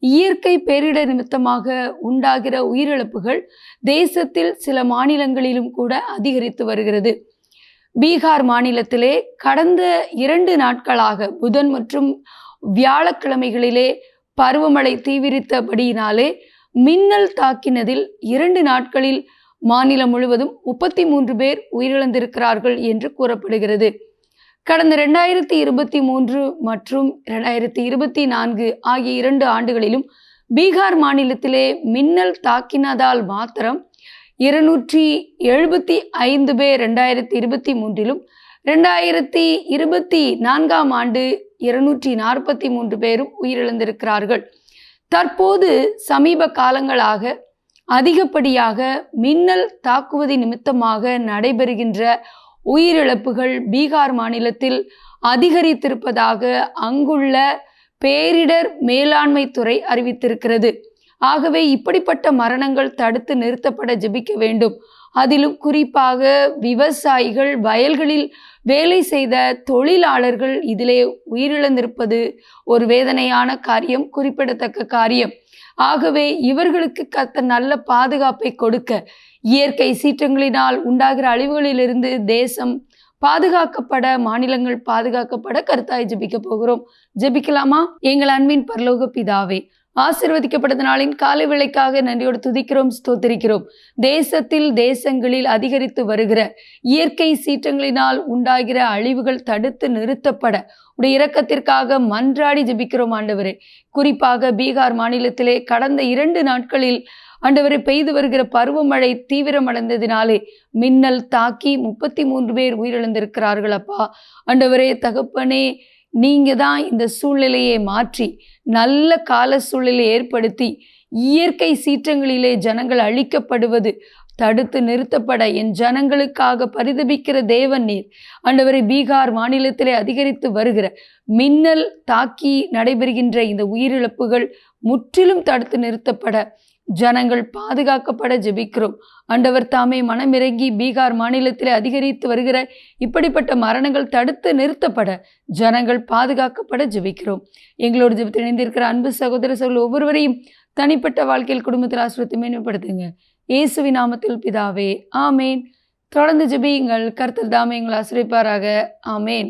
இயற்கை பேரிடர் நிமித்தமாக உண்டாகிற உயிரிழப்புகள் தேசத்தில் சில மாநிலங்களிலும் கூட அதிகரித்து வருகிறது. பீகார் மாநிலத்திலே கடந்த இரண்டு நாட்களாக புதன் மற்றும் வியாழக்கிழமைகளிலே பருவமழை தீவிரித்தபடியினாலே மின்னல் தாக்கினதில் இரண்டு நாட்களில் மாநிலம் முழுவதும் முப்பத்தி மூன்று பேர் உயிரிழந்திருக்கிறார்கள் என்று கூறப்படுகிறது. கடந்த ரெண்டாயிரத்தி இருபத்தி மூன்று மற்றும் ரெண்டாயிரத்தி இருபத்தி நான்கு ஆகிய இரண்டு ஆண்டுகளிலும் பீகார் மாநிலத்திலே மின்னல் தாக்கினதால் மாத்திரம் இருநூற்றி எழுபத்தி ஐந்து பேர் ரெண்டாயிரத்தி இருபத்தி மூன்றிலும் ரெண்டாயிரத்தி இருபத்தி நான்காம் ஆண்டு இருநூற்றி நாற்பத்தி மூன்று பேரும் உயிரிழந்திருக்கிறார்கள். தற்போது சமீப காலங்களாக அதிகப்படியாக மின்னல் தாக்குவது நிமித்தமாக நடைபெறுகின்ற உயிரிழப்புகள் பீகார் மாநிலத்தில் அதிகரித்திருப்பதாக அங்குள்ள பேரிடர் மேலாண்மை துறை அறிவித்திருக்கிறது. ஆகவே இப்படிப்பட்ட மரணங்கள் தடுத்து நிறுத்தப்பட ஜெபிக்க வேண்டும். அதிலும் குறிப்பாக விவசாயிகள் வயல்களில் வேலை செய்த தொழிலாளர்கள் இதிலே உயிரிழந்திருப்பது ஒரு வேதனையான காரியம் குறிப்பிடத்தக்க காரியம். ஆகவே இவர்களுக்கு கத்த நல்ல பாதுகாப்பை கொடுக்க இயற்கை சீற்றங்களினால் உண்டாகிற அழிவுகளிலிருந்து தேசம் பாதுகாக்கப்பட மாநிலங்கள் பாதுகாக்கப்பட கருத்தாய் ஜெபிக்க போகிறோம். ஜெபிக்கலாமா? எங்கள் அன்பின் பரலோக பிதாவே ஆசிர்வதிக்கப்பட்ட நாளின் காலை விளைக்காக நன்றியோடு துதிக்கிறோம் ஸ்தோத்திரிக்கிறோம். தேசத்தில் தேசங்களில் அதிகரித்து வருகிற இயற்கை சீற்றங்களினால் உண்டாகிற அழிவுகள் தடுத்து நிறுத்தப்பட உடைய இரக்கத்திற்காக மன்றாடி ஜெபிக்கிறோம் ஆண்டவரே. குறிப்பாக பீகார் மாநிலத்திலே கடந்த இரண்டு நாட்களில் ஆண்டவரை பெய்து வருகிற பருவமழை தீவிரமடைந்ததினாலே மின்னல் தாக்கி முப்பத்தி மூன்று பேர் உயிரிழந்திருக்கிறார்கள் அப்பா. ஆண்டவரே தகப்பனே நீங்கள் தான் இந்த சூழ்நிலையை மாற்றி நல்ல கால சூழ்நிலை ஏற்படுத்தி இயற்கை சீற்றங்களிலே ஜனங்கள் அழிக்கப்படுவது தடுத்து நிறுத்தப்பட என் ஜனங்களுக்காக பரிதபிக்கிற தேவன் நீர். ஆண்டவரை பீகார் மாநிலத்திலே அதிகரித்து வருகிற மின்னல் தாக்கி நடைபெறுகின்ற இந்த உயிரிழப்புகள் முற்றிலும் தடுத்து நிறுத்தப்பட ஜனங்கள் பாதுகாக்கப்பட ஜெபிக்கிறோம். ஆண்டவர் தாமே மனமிறங்கி பீகார் மாநிலத்திலே அதிகரித்து வருகிற இப்படிப்பட்ட மரணங்கள் தடுத்து நிறுத்தப்பட ஜனங்கள் பாதுகாக்கப்பட ஜெபிக்கிறோம். எங்களோடு ஜெபத்தில் இணைந்திருக்கிற அன்பு சகோதர சகோதர ஒவ்வொருவரையும் தனிப்பட்ட வாழ்க்கையில் குடும்பத்தில் ஆசிரியத்தை மேம்படுத்துங்க இயேசுவி நாமத்தில் பிதாவே ஆமேன். தொடர்ந்து ஜெபியுங்கள். கர்த்தர் தாமே எங்களை ஆசிரியப்பாராக ஆமேன்.